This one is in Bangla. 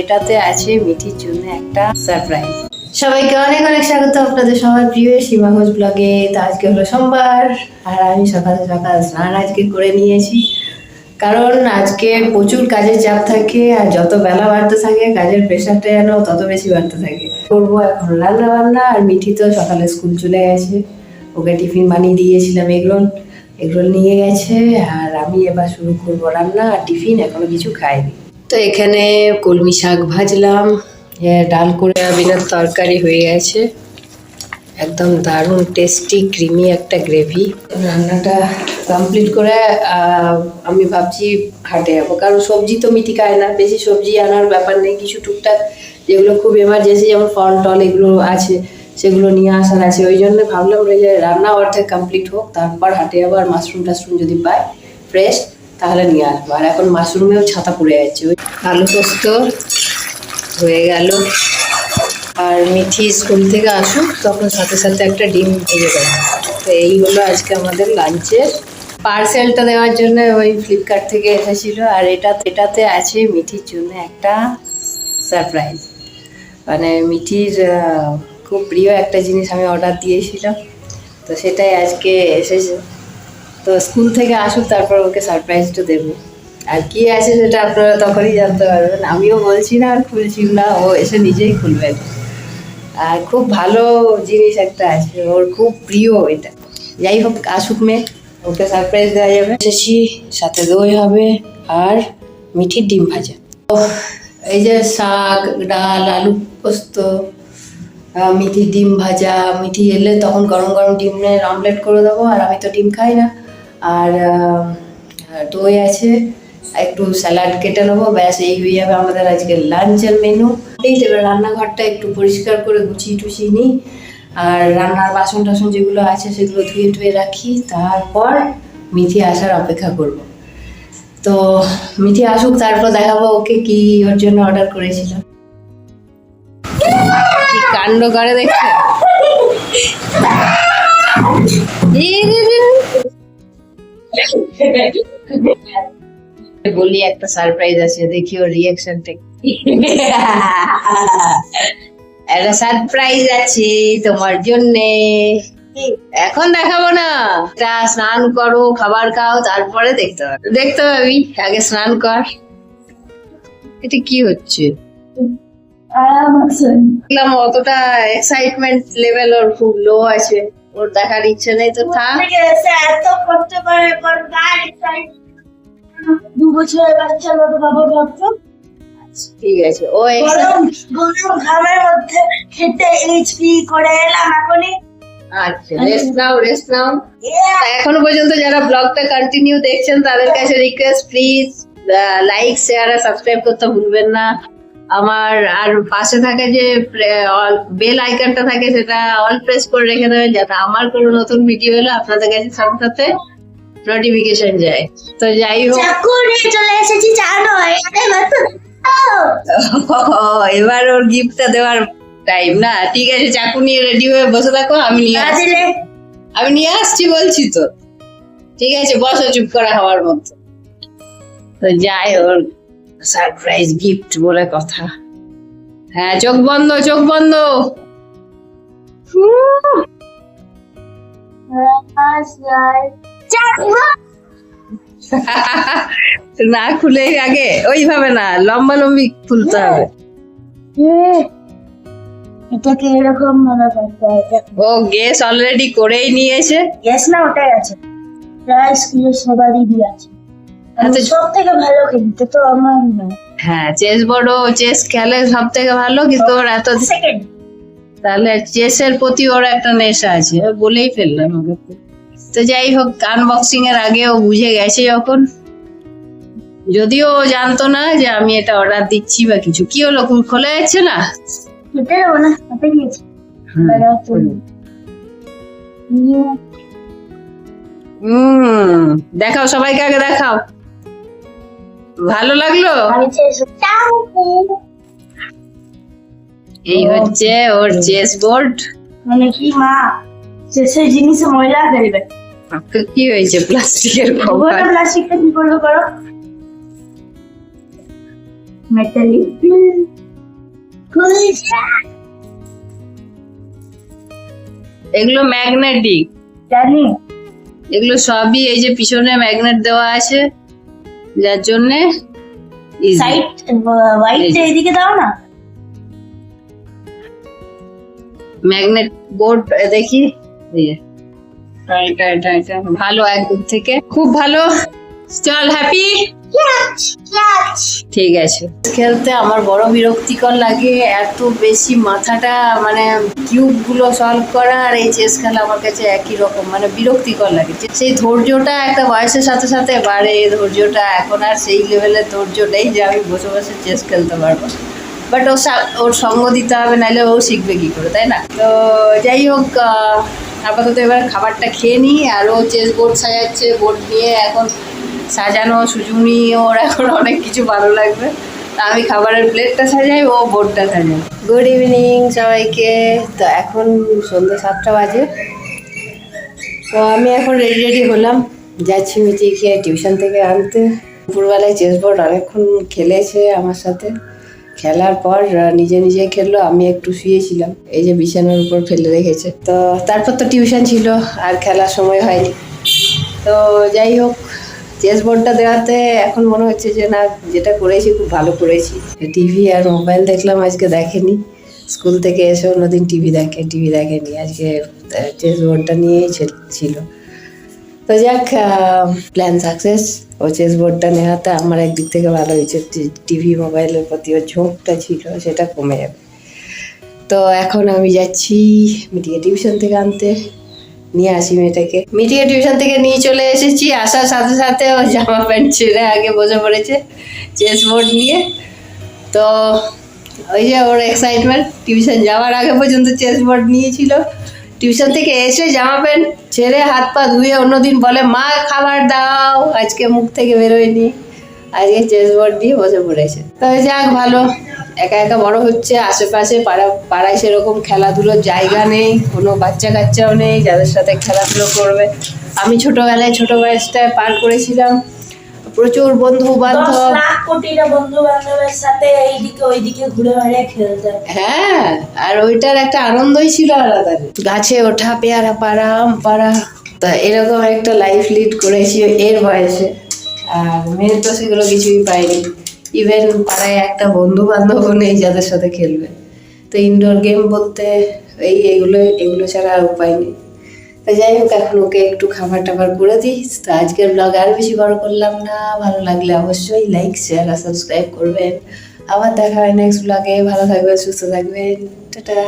এটাতে আছে মিঠির জন্য একটা সারপ্রাইজ সবাইকে অনেক অনেক স্বাগত আপনাদের সবার প্রিয় সীমা ঘোষ ব্লগে তো আজকে হলো সোমবার, আর আমি সকাল সকাল স্নান আজকে করে নিয়েছি। কারণ আজকে প্রচুর কাজের চাপ থাকে, আর যত বেলা বাড়তে থাকে, কাজের প্রেশারটা যেন তত বেশি বাড়তে থাকে। করব এখন রান্না বান্না আর মিঠি তো সকালে স্কুল চলে গেছে। ওকে টিফিন বানিয়ে দিয়েছিলাম এগরোল। এগরোল নিয়ে গেছে, আর আমি এবার শুরু করব রান্না। আর টিফিন এখনও কিছু খাইনি। তো এখানে কলমি শাক ভাজলাম। এ, ডাল করে বিনার তরকারি হয়ে গেছে। একদম দারুণ টেস্টি ক্রিমি একটা গ্রেভি রান্নাটা কমপ্লিট করে আমি ভাবছি হাটে যাব। কারণ সবজি তো মিটি খায় না বেশি সবজি আনার ব্যাপার নেই। কিছু টুকটাক যেগুলো খুব এমার্জেন্সি যেমন ফল টল এগুলো আছে সেগুলো নিয়ে আসার আছে। ওই জন্য ভাবলাম যে রান্না অর্ধেক কমপ্লিট হোক তারপর হাটে যাব আর মাশরুম টাশরুম যদি পাই ফ্রেশ তাহলে নিয়ে আসব। আর এখন মাশরুমেও ছাতা পড়ে যাচ্ছে ওই আলু পোস্ত হয়ে গেল। আর মিঠি স্কুল থেকে আসুক, তখন সাথে সাথে একটা ডিম ভেজে দেবো। তো এই হলো আজকে আমাদের লাঞ্চের পার্সেলটা দেওয়ার জন্য ওই ফ্লিপকার্ট থেকে এসেছিল। আর এটা, এটাতে আছে মিঠির জন্য একটা সারপ্রাইজ মানে মিঠির খুব প্রিয় একটা জিনিস আমি অর্ডার দিয়েছিলাম। তো সেটাই আজকে এসেছে। তো স্কুল থেকে আসুক, তারপর ওকে সারপ্রাইজটা দেবো। আর কি আছে সেটা আপনারা তখনই জানতে পারবেন। আমিও বলছি না আর খুলছি না, ও এসে নিজেই খুলবেন আর খুব ভালো জিনিস একটা আছে, ওর খুব প্রিয় এটা। যাই হোক, আসুক মেয়ে, ওকে সারপ্রাইজ দেওয়া যাবে। এসেছি, সাথে দই হবে আর মিঠির ডিম ভাজা। এই যে শাক, ডাল, আলু পোস্ত মিঠির ডিম ভাজা, মিঠি এলে তখন গরম গরম ডিমের অমলেট করে দেবো, আর আমি তো ডিম খাই না। আর দই আছে একটু স্যালাড কেটে নেব ব্যাস এই হয়ে যাবে আমাদের আজকে লাঞ্চের মেনু এই এবার রান্নাঘরটা একটু পরিষ্কার করে গুছিয়ে টুছিয়ে নিই। আর রান্নার বাসন টাসন যেগুলো আছে সেগুলো ধুয়ে টুয়ে রাখি। তারপর মিঠি আসার অপেক্ষা করব। তো মিঠি আসুক তারপর দেখাবো ওকে কি ওর জন্য অর্ডার করেছিলাম কি কাণ্ড করে দেখছে? বলি একটা সারপ্রাইজ আছে দেখি ওর রিয়াকশনটা একটা সারপ্রাইজ আছে তোমার জন্যে। এখন দেখাবো না। এটা স্নান করো খাবার খাও তারপরে দেখতে পাবে দেখতে পাবি আগে স্নান কর। এটা কি হচ্ছে? দেখলাম অতটা এক্সাইটমেন্ট লেভেল ওর খুব লো আছে। ওর দেখার ইচ্ছে নেই তো থাক। এত পারে পর দু বছরের বাচ্চা মতো বাবা ভাবতো ঠিক আছে ও গরম গরম ঘামের মধ্যে খেতে এইচপি করে এলাম এখনই। আচ্ছা রেস্ট নাও রেস্ট নাও। এখনও পর্যন্ত যারা ব্লগটা কন্টিনিউ দেখছেন তাদের কাছে রিকোয়েস্ট প্লিজ লাইক শেয়ার আর সাবস্ক্রাইব করতে ভুলবেন না। আমার আর পাশে থাকে যে বেল আইকনটা থাকে সেটা অল প্রেস করে রেখে দেবেন যাতে আমার কোনো নতুন ভিডিও এলে আপনাদের কাছে সাথে সাথে নোটিফিকেশন যায়। তো যাই হোক। চলে এসেছি জানো এবার ওর গিফটটা দেওয়ার টাইম না। ঠিক আছে চাকু নিয়ে রেডি হয়ে বসে থাকো আমি নিয়ে আসছি। আমি নিয়ে আসছি বলছি তো। ঠিক আছে বসো চুপ করা হওয়ার মতো। তো যাই ওর সারপ্রাইজ গিফট বলে কথা। হ্যাঁ চোখ বন্ধ চোখ বন্ধ। না খুলে আগে, ওইভাবে না, লম্বা লম্বি খুলতে হবে। এটাকে এরকম মনে করতে হবে ও গেস অলরেডি করেই নিয়েছে। গ্যাস না, ওটাই আছে। প্রায় স্কুলে সবারই দিয়ে আছে। সব থেকে ভালো খেলতে তো আমার না। হ্যাঁ চেস বড় চেস খেলে সব থেকে ভালো কিন্তু ওর এত সেকেন্ড তাহলে চেসের প্রতি ওর একটা নেশা আছে বলেই ফেললাম ওকে তো যাই হোক আনবক্সিং এর আগে ও বুঝে গেছে যখন। যদিও ও জানতো না যে আমি এটা অর্ডার দিচ্ছি বা কিছু। কি হলো খোলা যাচ্ছে না? দেখাও সবাইকে আগে দেখাও। ভালো লাগল? এই হচ্ছে ওর চেস বোর্ড। মানে কি মা? শেষের জিনিসে ময়লা ফেলবে কি হয়েছে প্লাস্টিকের প্লাস্টিকটা কি করবে করো? মেটালি এগুলো ম্যাগনেটিক জানি। এগুলো সবই এই যে পিছনে ম্যাগনেট দেওয়া আছে। যার জন্যে। সাইড হোয়াইট এইদিকে দাও না। ম্যাগনেট বোর্ড দেখি। এটা এটা এটা ভালো একদম থেকে। খুব ভালো। চল হ্যাপি ঠিক আছে। খেলতে আমার বড় বিরক্তিকর লাগে এত বেশি মাথাটা মানে কিউবগুলো সলভ করা আর এই চেস খেলা আমার কাছে একই রকম মানে বিরক্তিকর লাগে। যে- সেই ধৈর্যটা একটা বয়সের সাথে সাথে বাড়ে এই ধৈর্যটা এখন আর সেই লেভেলের ধৈর্য নেই যে আমি বসে বসে চেস খেলতে পারব। বাট ও ওর সঙ্গ দিতে হবে নাহলে ও শিখবে কি করে তাই না? তো যাই হোক আহ, আপাতত এবার খাবারটা খেয়ে নিই আর ও চেস বোর্ড সাজাচ্ছে বোর্ড নিয়ে এখন সাজানো সুজুনি ওর এখন অনেক কিছু ভালো লাগবে। আমি খাবারের প্লেটটা সাজাই, ও বোর্ডটা সাজাই গুড ইভিনিং সবাইকে। তো এখন সন্ধ্যে সাতটা বাজে। তো আমি এখন রেডি রেডি হলাম। যাচ্ছি মিটিকে টিউশন থেকে আনতে। দুপুরবেলায় চেস বোর্ড অনেকক্ষণ খেলেছে আমার সাথে। খেলার পর নিজে নিজে খেললো, আমি একটু শুয়েছিলাম। এই যে বিছানার উপর ফেলে রেখেছে। তো তারপর তো টিউশন ছিল, আর খেলার সময় হয়নি। তো যাই হোক চেস বোর্ডটা দেওয়াতে এখন মনে হচ্ছে যে না, যেটা করেছি খুব ভালো করেছি। টিভি আর মোবাইল দেখলাম, আজকে দেখেনি। স্কুল থেকে এসে অন্যদিন টিভি দেখে, টিভি দেখেনি। আজকে চেস বোর্ডটা নিয়েই ছিল- তো যাক প্ল্যান সাকসেস ও চেস বোর্ডটা নেওয়াতে আমার একদিক থেকে ভালো হয়েছে। টিভি, মোবাইলের প্রতি ওর ঝোঁকটা ছিল, সেটা কমে যাবে। তো এখন আমি যাচ্ছি মিটিকে টিউশন থেকে আনতে। নিয়ে আসি মেয়েটাকে। মিটিকে টিউশন থেকে নিয়ে চলে এসেছি। আসার সাথে সাথে ও জামা প্যান্ট ছেড়ে আগে বসে পড়েছে চেস বোর্ড নিয়ে। তো ওই যে ওর এক্সাইটমেন্ট টিউশন যাওয়ার আগে পর্যন্ত চেস বোর্ড নিয়েছিল। টিউশন থেকে এসে জামা প্যান্ট ছেড়ে হাত পা ধুয়ে অন্যদিন বলে, মা, খাবার দাও। আজকে মুখ থেকে বেরোয়নি। আজকে চেস বোর্ড দিয়ে বসে পড়েছে। তবে যাক, ভালো। একা একা বড় হচ্ছে আশেপাশে পাড়া পাড়ায় সেরকম খেলাধুলোর জায়গা নেই কোনো বাচ্চা কাচ্চাও নেই যাদের সাথে খেলাধুলো করবে। আমি ছোটবেলায় ছোট বয়সটায় পার করেছিলাম। প্রচুর বন্ধু বান্ধব বন্ধু বান্ধবের সাথে এইদিকে ওইদিকে ঘুরে বেড়ে খেলতে হ্যাঁ আর ওইটার একটা আনন্দই ছিল আলাদা। গাছে ওঠা পেয়ারা পাড়া আম পাড়া। তা এরকম একটা লাইফ লিড করেছি এর বয়সে। আর মেয়ের তো সেগুলো কিছুই পাইনি। ইভেন পাড়ায় একটা বন্ধু বান্ধবও নেই যাদের সাথে খেলবে। তো ইনডোর গেম বলতে এই এগুলো এগুলো ছাড়া আর উপায় নেই। তো যাই হোক, এখন ওকে একটু খাবার টাবার করে দিই। তো আজকের ব্লগ আর বেশি বড় করলাম না। ভালো লাগলে অবশ্যই লাইক শেয়ার আর সাবস্ক্রাইব করবেন। আবার দেখা হয় নেক্সট ব্লগে ভালো থাকবেন, সুস্থ থাকবেন। টাটা!